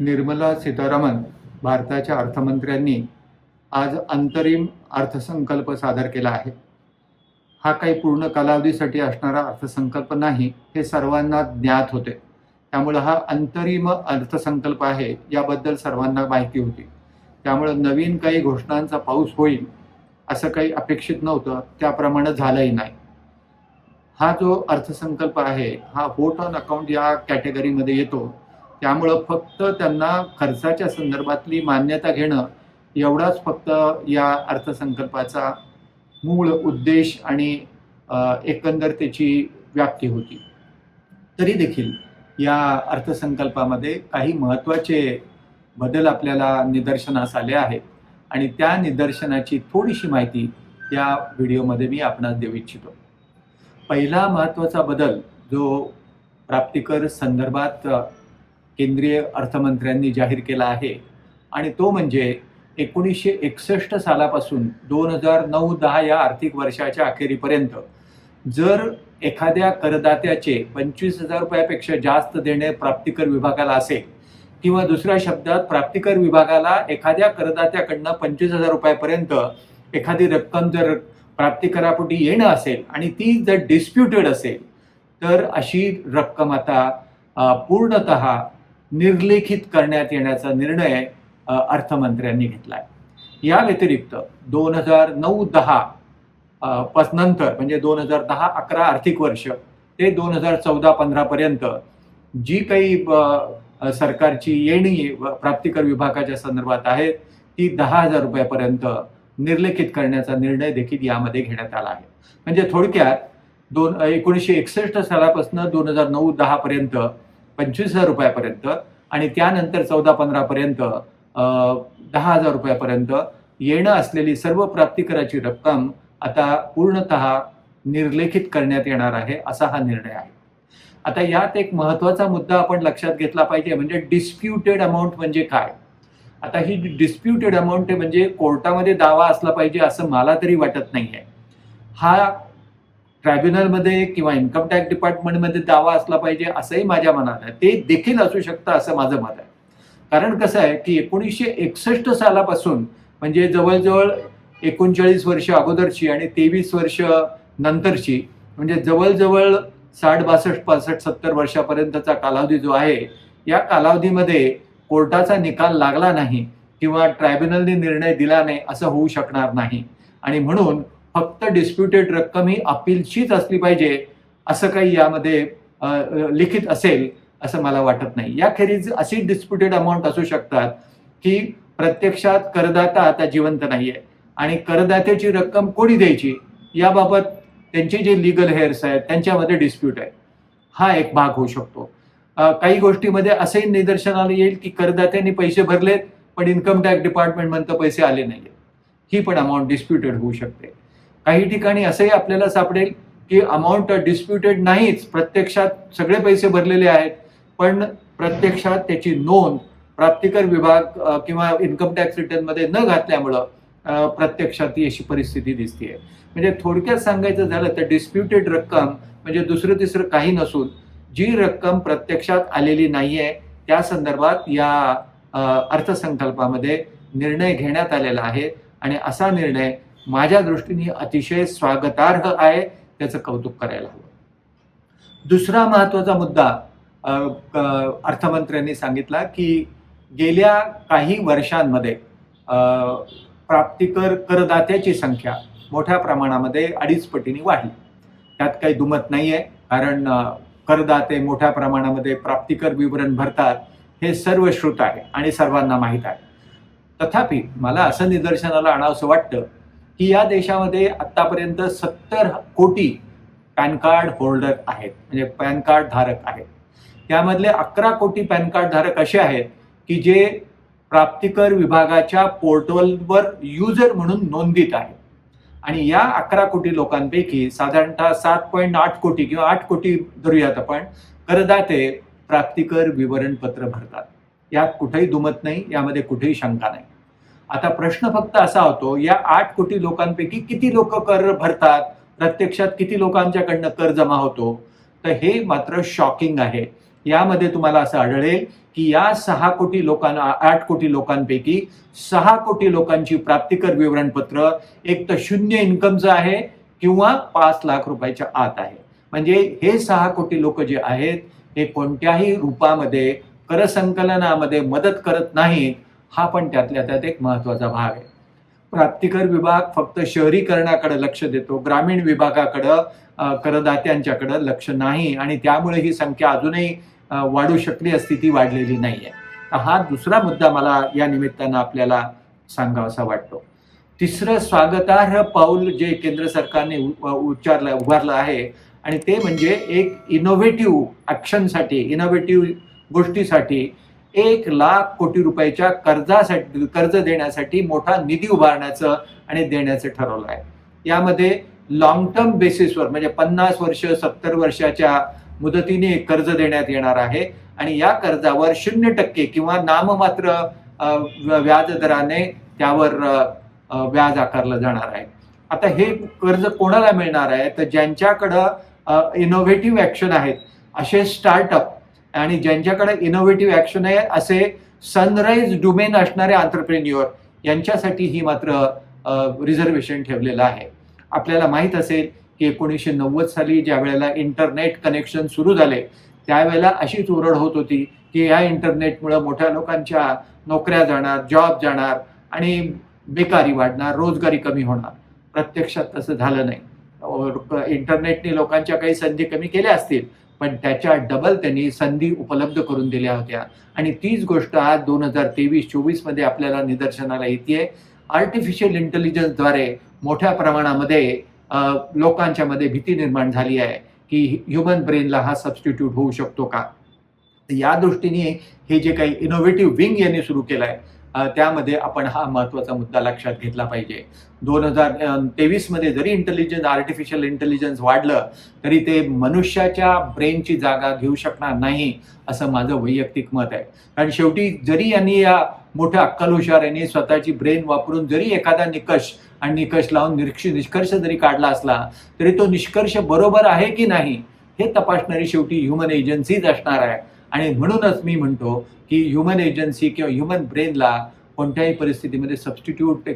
निर्मला सीतारामन भारताच्या अर्थमंत्र्यांनी आज अंतरिम अर्थसंकल्प सादर केला आहे. हा काही पूर्ण कालावधीसाठी असणारा अर्थसंकल्प नाही हे सर्वांना ज्ञात होते. त्यामुळं हा अंतरिम अर्थसंकल्प आहे याबद्दल सर्वांना माहिती होती. त्यामुळं नवीन काही घोषणांचा पाऊस होईल असं काही अपेक्षित नव्हतं त्याप्रमाणे झालंही नाही. हा जो अर्थसंकल्प आहे हा व्होट ऑन अकाउंट या कॅटेगरीमध्ये येतो त्यामुळं फक्त त्यांना खर्चाच्या संदर्भातली मान्यता घेणं एवढाच फक्त या अर्थसंकल्पाचा मूळ उद्देश आणि एकंदर त्याची व्याप्ती होती. तरी देखील या अर्थसंकल्पामध्ये काही महत्त्वाचे बदल आपल्याला निदर्शनास आले आहेत आणि त्या निदर्शनाची थोडीशी माहिती या व्हिडिओमध्ये मी आपणास देऊ इच्छितो. पहिला महत्त्वाचा बदल जो प्राप्तिकर संदर्भात केंद्रीय अर्थमंत्र्यांनी जाहीर केला आहे. आणि तो म्हणजे एकोणीसशे एकसष्ट सालापासून दोन हजार नऊ दहा या आर्थिक वर्षाच्या अखेरीपर्यंत जर एखाद्या करदात्याचे पंचवीस हजार रुपयापेक्षा जास्त देणे प्राप्तिकर विभागाला असेल किंवा दुसऱ्या शब्दात प्राप्तिकर विभागाला एखाद्या करदात्याकडनं पंचवीस हजार रुपयापर्यंत एखादी रक्कम जर प्राप्तिकरापोटी येणं असेल आणि ती जर डिस्प्युटेड असेल तर अशी रक्कम आता पूर्णतः निर्लेखित करण्यात येण्याचा निर्णय अर्थमंत्र्यांनी घेतला आहे या व्यतिरिक्त दोन हजार नऊ दहा अ, नंतर म्हणजे दोन हजार दहा अकरा आर्थिक वर्ष ते दोन हजार चौदा पंधरापर्यंत जी काही सरकारची येणी प्राप्तिकर विभागाच्या संदर्भात आहेत ती दहा हजार रुपयापर्यंत निर्लेखित करण्याचा निर्णय देखील यामध्ये घेण्यात आला आहे. म्हणजे थोडक्यात दोन एकोणीसशे एकसष्ट सालापासून दोन हजार नऊ दहापर्यंत पंचवीस हजार रुपयापर्यंत आणि त्यानंतर चौदा पंधरापर्यंत दहा हजार रुपयापर्यंत येणं असलेली सर्व प्राप्तिकराची रक्कम आता पूर्णतः निर्लेखित करण्यात येणार आहे असा हा निर्णय आहे. आता यात एक महत्त्वाचा मुद्दा आपण लक्षात घेतला पाहिजे म्हणजे डिस्प्युटेड अमाऊंट म्हणजे काय? आता ही डिस्प्युटेड अमाऊंट म्हणजे कोर्टामध्ये दावा असला पाहिजे असं मला तरी वाटत नाही आहे हा ट्रायब्युनलमध्ये किंवा इन्कम टॅक्स डिपार्टमेंटमध्ये दावा असला पाहिजे असंही माझ्या मनात आहे. ते देखील असू शकतं असं माझं मत आहे. कारण कसं आहे की एकोणीसशे एकसष्ट सालापासून म्हणजे जवळजवळ एकोणचाळीस वर्ष अगोदरची आणि तेवीस वर्ष नंतरची म्हणजे जवळजवळ साठ बासष्ट पासष्ट सत्तर वर्षापर्यंतचा कालावधी जो आहे या कालावधीमध्ये कोर्टाचा निकाल लागला नाही किंवा ट्रायब्युनलने निर्णय दिला नाही असं होऊ शकणार नाही. आणि म्हणून फक्त डिस्प्युटेड रक्कम ही अपीलचीच असली पाहिजे असं काही यामध्ये लिखित असेल असं मला वाटत नाही. याखेरीज अशी डिस्प्युटेड अमाऊंट असू शकतात की प्रत्यक्षात करदाता आता जिवंत नाही आहे आणि करदात्याची रक्कम कोणी द्यायची याबाबत त्यांचे जे लिगल हेअर्स आहेत त्यांच्यामध्ये डिस्प्यूट आहे. हा एक भाग होऊ शकतो. काही गोष्टीमध्ये असंही निदर्शनाला येईल की करदात्यांनी पैसे भरलेत पण इन्कम टॅक्स डिपार्टमेंट म्हणतं पैसे आले नाहीये ही पण अमाऊंट डिस्प्युटेड होऊ शकते. काही ठिकाणी असंही आपल्याला सापडेल की अमाऊंट डिस्प्युटेड नाहीच. प्रत्यक्षात सगळे पैसे भरलेले आहेत पण प्रत्यक्षात त्याची नोंद प्राप्तिकर विभाग किंवा इन्कम टॅक्स रिटर्नमध्ये न घातल्यामुळं प्रत्यक्षात ही अशी परिस्थिती दिसते म्हणजे थोडक्यात सांगायचं झालं तर डिस्प्युटेड रक्कम म्हणजे दुसरं तिसरं काही नसून जी रक्कम प्रत्यक्षात आलेली नाही आहे त्या संदर्भात या अर्थसंकल्पामध्ये निर्णय घेण्यात आलेला आहे. आणि असा निर्णय माझ्या दृष्टीने अतिशय स्वागतार्ह आहे त्याचं कौतुक करायला हवं. दुसरा महत्त्वाचा मुद्दा अर्थमंत्र्यांनी सांगितला की गेल्या काही वर्षांमध्ये प्राप्तिकर करदात्याची संख्या मोठ्या प्रमाणामध्ये अडीच पटीने वाढली. त्यात काही दुमत नाही आहे कारण करदाते मोठ्या प्रमाणामध्ये प्राप्तिकर विवरण भरतात हे सर्व श्रुत आहे आणि सर्वांना माहीत आहे. तथापि मला असं निदर्शनाला आणावंसं वाटतं की या देशामध्ये आतापर्यंत सत्तर कोटी पॅन कार्ड होल्डर आहेत म्हणजे पॅन कार्ड धारक आहेत. त्यामधले अकरा कोटी पॅन कार्ड धारक असे आहेत की जे प्राप्तिकर विभागाच्या पोर्टलवर युजर म्हणून नोंदित आहेत. आणि या अकरा कोटी लोकांपैकी साधारणतः सात पॉईंट आठ कोटी किंवा आठ कोटी धरूयात आपण करदाते प्राप्तिकर विवरणपत्र भरतात. यात कुठेही दुमत नाही यामध्ये कुठेही शंका नाही. आता प्रश्न फक्त असा होतो या आठ कोटी लोकांपैकी किती लोक कर भरतात? प्रत्यक्षात किती लोकांच्याकडनं कर जमा होतो? तर हे मात्र शॉकिंग आहे. यामध्ये तुम्हाला असं आढळेल की या सहा कोटी लोकांना आठ कोटी लोकांपैकी सहा कोटी लोकांची प्राप्तिकर विवरणपत्र एक तर शून्य इन्कमचं आहे किंवा पाच लाख रुपयाच्या आत आहे. म्हणजे हे सहा कोटी लोक जे आहेत हे कोणत्याही रूपामध्ये करसंकलनामध्ये मदत करत नाहीत. हा पण त्यातल्या त्यात एक महत्त्वाचा भाग आहे. प्राप्तिकर विभाग फक्त शहरीकरणाकडे लक्ष देतो ग्रामीण विभागाकडं करदात्यांच्याकडं लक्ष नाही आणि त्यामुळे ही संख्या अजूनही वाढू शकली असती ती वाढलेली नाही आहे हा दुसरा मुद्दा मला या निमित्तानं आपल्याला सांगावासा वाटतो. तिसरं स्वागतार्ह पाऊल जे केंद्र सरकारने उच्चारलं उभारलं आहे आणि ते म्हणजे एक इनोव्हेटिव्ह ॲक्शनसाठी इनोव्हेटिव्ह गोष्टीसाठी एक लाख कोटी रुपयाच्या कर्जासाठी कर्ज देण्यासाठी मोठा निधी उभारण्याचं आणि देण्याचं ठरवलं आहे. यामध्ये लॉंग टर्म बेसिसवर म्हणजे पन्नास वर्ष सत्तर वर्षाच्या मुदतीने कर्ज देण्यात येणार आहे. आणि या कर्जावर शून्य टक्के किंवा नाममात्र व्याज दराने त्यावर व्याज आकारलं जाणार आहे. आता हे कर्ज कोणाला मिळणार आहे? तर ज्यांच्याकडं इनोव्हेटिव्ह ऍक्शन आहेत असे स्टार्टअप आणि ज्यांच्याकडे इनोव्हेटिव्ह ॲक्शन आहे असे सनराईज डोमेन असणारे आंतरप्रेन्युअर यांच्यासाठी ही मात्र रिझर्वेशन ठेवलेलं आहे. आपल्याला माहीत असेल की एकोणीसशे नव्वद साली ज्या वेळेला इंटरनेट कनेक्शन सुरू झाले त्यावेळेला अशीच ओरड होत होती की या इंटरनेटमुळं मोठ्या लोकांच्या नोकऱ्या जाणार जॉब जाणार आणि बेकारी वाढणार रोजगारी कमी होणार. प्रत्यक्षात तसं झालं नाही. इंटरनेटने लोकांच्या काही संधी कमी केल्या असतील पण त्याच्या डबल त्यांनी संधी उपलब्ध करून दिल्या होत्या. आणि तीच गोष्ट आज दोन हजार तेवीस चोवीसमध्ये आपल्याला निदर्शनाला येते आर्टिफिशियल इंटेलिजन्सद्वारे मोठ्या प्रमाणामध्ये लोकांच्या मध्ये भीती निर्माण झाली आहे की ह्युमन ब्रेनला हा सबस्टिट्यूट होऊ शकतो का? या दृष्टीने हे जे काही इनोव्हेटिव्ह विंग यांनी सुरू केलं आहे त्यामध्ये आपण हा महत्त्वाचा मुद्दा लक्षात घेतला पाहिजे. दोन हजार तेवीसमध्ये जरी इंटेलिजन्स आर्टिफिशियल इंटेलिजन्स वाढलं तरी ते मनुष्याच्या ब्रेनची जागा घेऊ शकणार नाही असं माझं वैयक्तिक मत आहे. कारण शेवटी जरी यांनी या मोठ्या अक्कल हुशार यांनी स्वतःची ब्रेन वापरून जरी एखादा निकष आणि निकष लावून निरीक्ष निष्कर्ष जरी काढला असला तरी तो निष्कर्ष बरोबर आहे की नाही हे तपासणारी शेवटी ह्युमन एजन्सीज असणार आहे. आणि म्हणूनच मी म्हणतो की ह्युमन एजन्सी किंवा ह्युमन ब्रेनला कोणत्याही परिस्थितीमध्ये सबस्टिट्यूट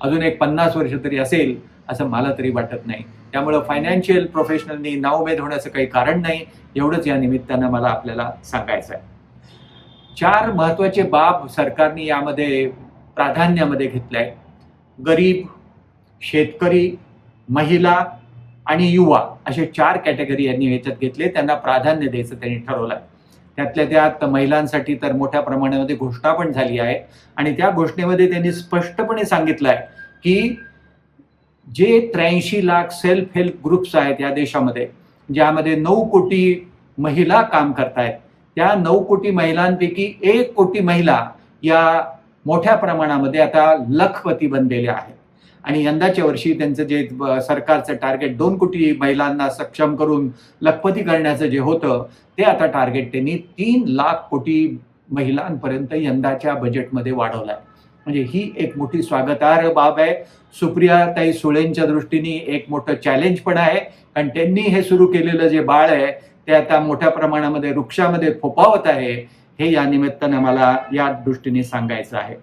अजून एक पन्नास वर्ष तरी असेल असं मला तरी वाटत नाही. त्यामुळं फायनान्शियल प्रोफेशनलनी नावभेद होण्याचं काही कारण नाही. एवढंच या निमित्तानं मला आपल्याला सांगायचं आहे चार महत्त्वाचे बाब सरकारने यामध्ये प्राधान्यामध्ये घेतले आहे गरीब शेतकरी महिला आणि युवा असे चार कॅटेगरी यांनी याच्यात घेतले. त्यांना प्राधान्य द्यायचं त्यांनी ठरवलं आहे त्यातल्या त्यात महिलांसाठी तर मोठ्या प्रमाणामध्ये घोषणा पण झाली आहे. आणि त्या घोषणेमध्ये त्यांनी स्पष्टपणे सांगितलं आहे की जे त्र्याऐंशी लाख सेल्फ हेल्प ग्रुप्स आहेत या देशामध्ये ज्यामध्ये नऊ कोटी महिला काम करतायत त्या नऊ कोटी महिलांपैकी एक कोटी महिला या मोठ्या प्रमाणामध्ये आता लखपती बनलेल्या आहेत. आणि यंदाच्या वर्षी त्यांचं जे सरकारचं टार्गेट दोन कोटी महिलांना सक्षम करून लखपती करण्याचं जे होतं ते आता टार्गेट त्यांनी तीन लाख कोटी महिलांपर्यंत यंदाच्या बजेटमध्ये वाढवलं आहे म्हणजे ही एक मोठी स्वागतार्ह बाब आहे. सुप्रियाताई सुळेंच्या दृष्टीने एक मोठं चॅलेंज पण आहे. कारण त्यांनी हे सुरू केलेलं जे बाळ आहे ते आता मोठ्या प्रमाणामध्ये वृक्षामध्ये फोपावत आहे. हे या निमित्तानं मला या दृष्टीने सांगायचं आहे.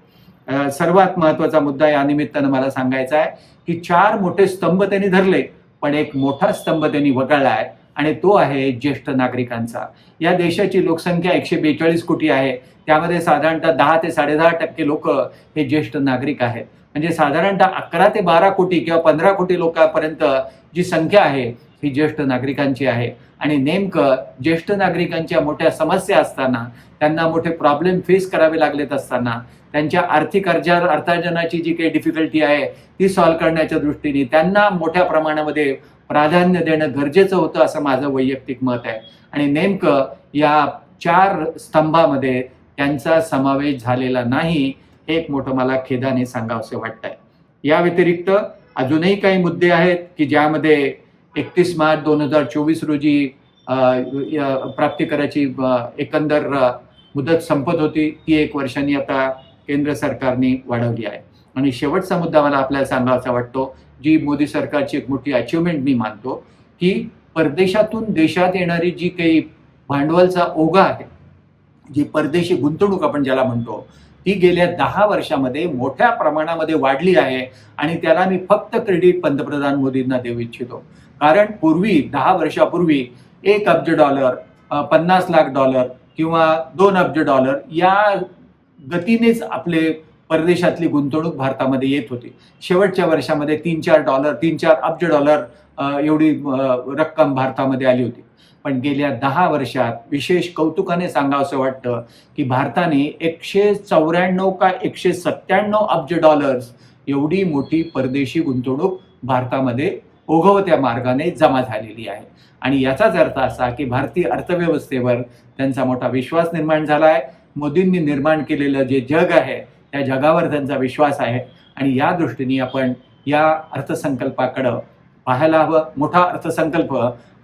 सर्वात महत्त्वाचा मुद्दा या निमित्तानं मला सांगायचा आहे की चार मोठे स्तंभ त्यांनी धरले पण एक मोठा स्तंभ त्यांनी वगळला आहे आणि तो आहे ज्येष्ठ नागरिकांचा. या देशाची लोकसंख्या एकशे बेचाळीस कोटी आहे. त्यामध्ये साधारणतः दहा ते साडेदहा टक्के लोक हे ज्येष्ठ नागरिक आहेत. म्हणजे साधारणतः अकरा ते बारा कोटी किंवा पंधरा कोटी लोकांपर्यंत जी संख्या आहे ही ज्येष्ठ नागरिकांची आहे. आणि नेमकं ज्येष्ठ नागरिकांच्या मोठ्या समस्या असताना त्यांना मोठे प्रॉब्लेम फेस करावे लागलेत असताना त्यांच्या आर्थिक अर्जा अर्थार्जनाची जी काही डिफिकल्टी आहे ती सॉल्व्ह करण्याच्या दृष्टीने त्यांना मोठ्या प्रमाणामध्ये प्राधान्य देणं गरजेचं होतं असं माझं वैयक्तिक मत आहे. आणि नेमकं या चार स्तंभामध्ये त्यांचा समावेश झालेला नाही हे एक मोठं मला खेदाने सांगावंसे वाटत आहे या व्यतिरिक्त अजूनही काही मुद्दे आहेत की ज्यामध्ये एकतीस मार्च दोन हजार चोवीस रोजी प्राप्ती करायची एकंदर मुदत संपत होती. ती एक वर्षांनी आता केंद्र सरकारने वाढवली आहे. आणि शेवटचा मुद्दा मला आपल्याला सांगावासा वाटतो जी मोदी सरकारची एक मोठी अचिव्हमेंट मी मानतो की परदेशातून देशात येणारी जी काही भांडवलचा ओघा आहे जी परदेशी गुंतवणूक आपण ज्याला म्हणतो ती गेल्या दहा वर्षामध्ये मोठ्या प्रमाणामध्ये वाढली आहे. आणि त्याला मी फक्त क्रेडिट पंतप्रधान मोदींना देऊ इच्छितो. कारण पूर्वी दहा वर्षापूर्वी एक अब्ज डॉलर पन्नास लाख डॉलर किंवा दोन अब्ज डॉलर या गतीनेच आपले परदेशातली गुंतवणूक भारतामध्ये येत होती. शेवटच्या वर्षामध्ये तीन चार डॉलर तीन चार अब्ज डॉलर एवढी रक्कम भारतामध्ये आली होती. पण गेल्या दहा वर्षात विशेष कौतुकाने सांगावंसं वाटतं की भारताने एकशे चौऱ्याण्णव का एकशे सत्त्याण्णव अब्ज डॉलर्स एवढी मोठी परदेशी गुंतवणूक भारतामध्ये ओघवत्या मार्गाने जमा झालेली आहे. आणि याचाच अर्थ असा की भारतीय अर्थव्यवस्थेवर त्यांचा मोठा विश्वास निर्माण झाला आहे मोदींनी निर्माण केलेलं जे जग आहे त्या जगावर त्यांचा विश्वास आहे. आणि या दृष्टीने आपण या अर्थसंकल्पाकडं पाहायला हवं. मोठा अर्थसंकल्प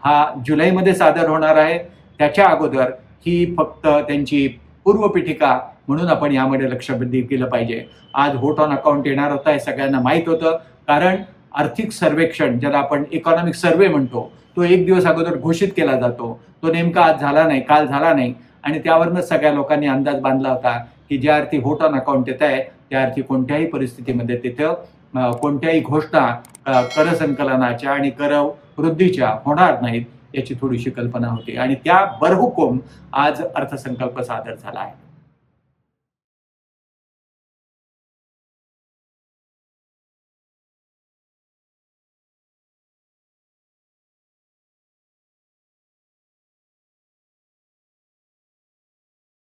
हा जुलैमध्ये सादर होणार आहे. त्याच्या अगोदर ही फक्त त्यांची पूर्वपीठिका म्हणून आपण यामध्ये लक्ष केलं पाहिजे. आज व्होट ऑन अकाउंट येणार होता हे सगळ्यांना माहीत होतं. कारण आर्थिक सर्वेक्षण ज्याला आपण इकॉनॉमिक सर्वे म्हणतो तो एक दिवस अगोदर घोषित केला जातो. तो नेमका आज झाला नाही काल झाला नाही. आणि त्यावरनं सगळ्या लोकांनी अंदाज बांधला होता की ज्या अर्थी होट ऑन अकाउंट येत आहे त्या अर्थी कोणत्याही परिस्थितीमध्ये तिथं कोणत्याही घोषणा कर संकलनाच्या आणि कर वृद्धीच्या होणार नाहीत याची थोडीशी कल्पना होती. आणि त्या बरहुकूम आज अर्थसंकल्प सादर झाला आहे.